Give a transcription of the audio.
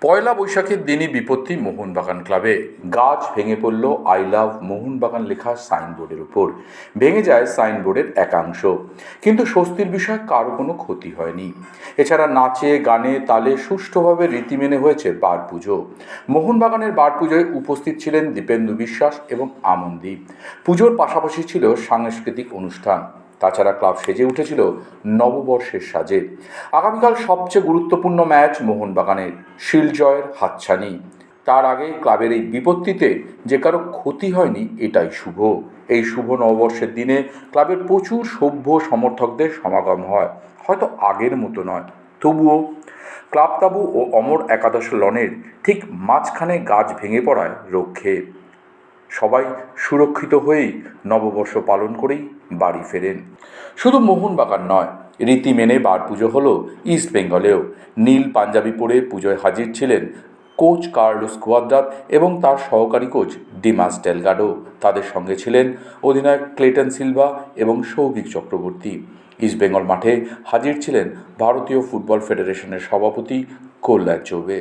পয়লা বৈশাখের দিনই বিপত্তি মোহনবাগান ক্লাবে। গাছ ভেঙে পড়ল, আই লাভ মোহনবাগান লেখা সাইনবোর্ডের উপর। ভেঙে যায় সাইনবোর্ডের একাংশ। কিন্তু স্বস্তির বিষয় কারও কোনো ক্ষতি হয়নি। এছাড়া নাচে, গানে, তালে সুষ্ঠুভাবে রীতি মেনে হয়েছে বার পুজো। মোহনবাগানের বার পুজোয় উপস্থিত ছিলেন দীপেন্দু বিশ্বাস এবং আমনদীপ। পুজোর পাশাপাশি ছিল সাংস্কৃতিক অনুষ্ঠান। তাছাড়া ক্লাব সেজে উঠেছিল নববর্ষের সাজে। আগামীকাল সবচেয়ে গুরুত্বপূর্ণ ম্যাচ মোহনবাগানের শিলজয়ের হাতছানি। তার আগে ক্লাবের এই বিপত্তিতে যে কারও ক্ষতি হয়নি, এটাই শুভ। এই শুভ নববর্ষের দিনে ক্লাবের প্রচুর সভ্য সমর্থকদের সমাগম হয়, হয়তো আগের মতো নয়। তবুও ক্লাব তাবু ও অমর একাদশ লনের ঠিক মাঝখানে গাছ ভেঙে পড়ায় রক্ষে। সবাই সুরক্ষিত হয়েই নববর্ষ পালন করেই বাড়ি ফেরেন। শুধু মোহনবাগান নয়, রীতি মেনে বার পুজো হলো ইস্ট বেঙ্গলেও নীল পাঞ্জাবি পরে পুজোয় হাজির ছিলেন কোচ কার্লোস কুয়াদ্রাত এবং তার সহকারী কোচ ডিমাস ডেলগাডো। তাদের সঙ্গে ছিলেন অধিনায়ক ক্লেটন সিলভা এবং সৌভিক চক্রবর্তী। ইস্টবেঙ্গল মাঠে হাজির ছিলেন ভারতীয় ফুটবল ফেডারেশনের সভাপতি কল্যাণ চৌবে।